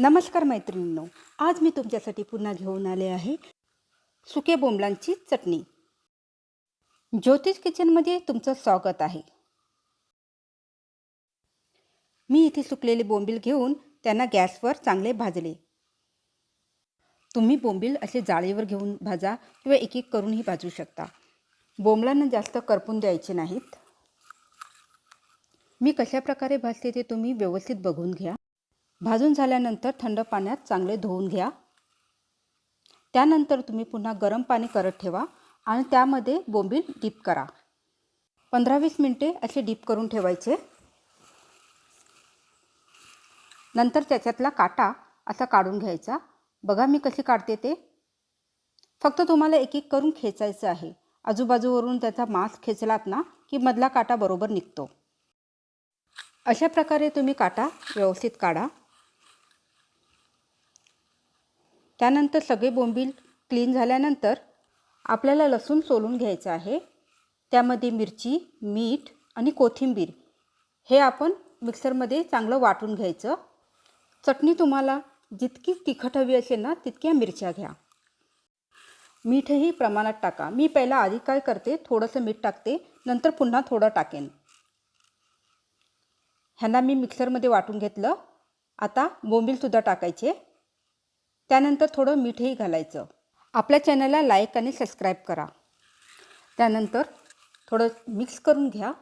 नमस्कार मैत्रिणींनो आज मी तुमच्यासाठी पुन्हा घेऊन आले आहे सुके बोंबलांची चटणी. ज्योतिष किचनमध्ये तुमचं स्वागत आहे. मी इथे सुकलेले बोंबील घेऊन त्यांना गॅसवर चांगले भाजले. तुम्ही बोंबील असे जाळीवर घेऊन भाजा किंवा एक एक करूनही भाजू शकता. बोंबलांना जास्त करपून द्यायचे नाहीत. मी कशा प्रकारे भाजते ते तुम्ही व्यवस्थित बघून घ्या. भाजून झाल्यानंतर थंड पाण्यात चांगले धुवून घ्या. त्यानंतर तुम्ही पुन्हा गरम पाणी करत ठेवा आणि त्यामध्ये बोंबील डीप करा. पंधरा वीस मिनटे असे डीप करून ठेवायचे. नंतर त्याच्यातला काटा असा काढून घ्यायचा. बघा मी कशी काढते ते. फक्त तुम्हाला एक एक करून खेचायचं आहे. आजूबाजूवरून त्याचा मांस खेचलात ना की मधला काटा बरोबर निघतो. अशा प्रकारे तुम्ही काटा व्यवस्थित काढा. त्यानंतर सगळे बोंबील क्लीन झाल्यानंतर आपल्याला लसूण सोलून घ्यायचं आहे. त्यामध्ये मिरची मीठ आणि कोथिंबीर हे आपण मिक्सरमध्ये चांगलं वाटून घ्यायचं. चटणी तुम्हाला जितकी तिखट हवी असेल ना तितक्या मिरच्या घ्या. मीठही प्रमाणात टाका. मी पहिला आधी काय करते थोडंसं मीठ टाकते नंतर पुन्हा थोडं टाकेन. ह्यांना मी मिक्सरमध्ये वाटून घेतलं. आता बोंबीलसुद्धा टाकायचे. त्यानंतर थोडं मीठही घालायचं. आपल्या चॅनलला लाईक आणि सबस्क्राईब करा. त्यानंतर थोडं मिक्स करून घ्या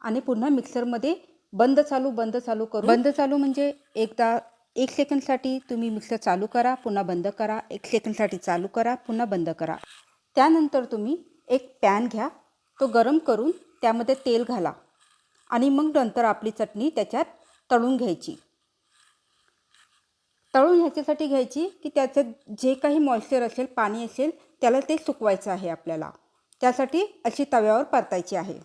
आणि पुन्हा मिक्सरमध्ये बंद चालू बंद चालू करू बंद चालू म्हणजे एकदा एक सेकंडसाठी तुम्ही मिक्सर चालू करा पुन्हा बंद करा एक सेकंडसाठी चालू करा पुन्हा बंद करा. त्यानंतर तुम्ही एक पॅन घ्या तो गरम करून त्यामध्ये तेल घाला आणि मग नंतर आपली चटणी त्याच्यात तळून घ्यायची. तळून ह्याच्यासाठी घ्यायची की त्याचं जे काही मॉइश्चर असेल पाणी असेल त्याला ते सुकवायचं आहे आपल्याला. त्यासाठी अशी तव्यावर परतायची आहे.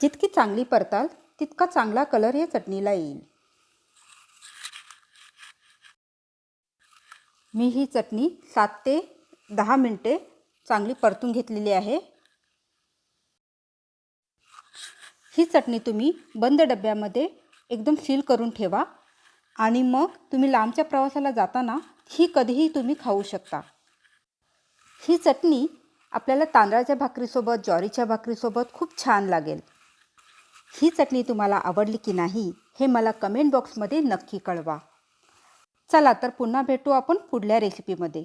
जितकी चांगली परताल तितका चांगला कलर या चटणीला येईल. मी ही चटणी सात ते दहा मिनटे चांगली परतून घेतलेली आहे. ही चटणी तुम्ही बंद डब्यामध्ये एकदम सील करून ठेवा. आणि मग तुम्ही लांबच्या प्रवासाला जाताना ही कधीही तुम्ही खाऊ शकता. ही चटणी आपल्याला तांदळाच्या भाकरीसोबत ज्वारीच्या भाकरीसोबत खूप छान लागेल. ही चटणी तुम्हाला आवडली की नाही हे मला कमेंट बॉक्समध्ये नक्की कळवा. चला तर पुन्हा भेटू आपण पुढल्या रेसिपीमध्ये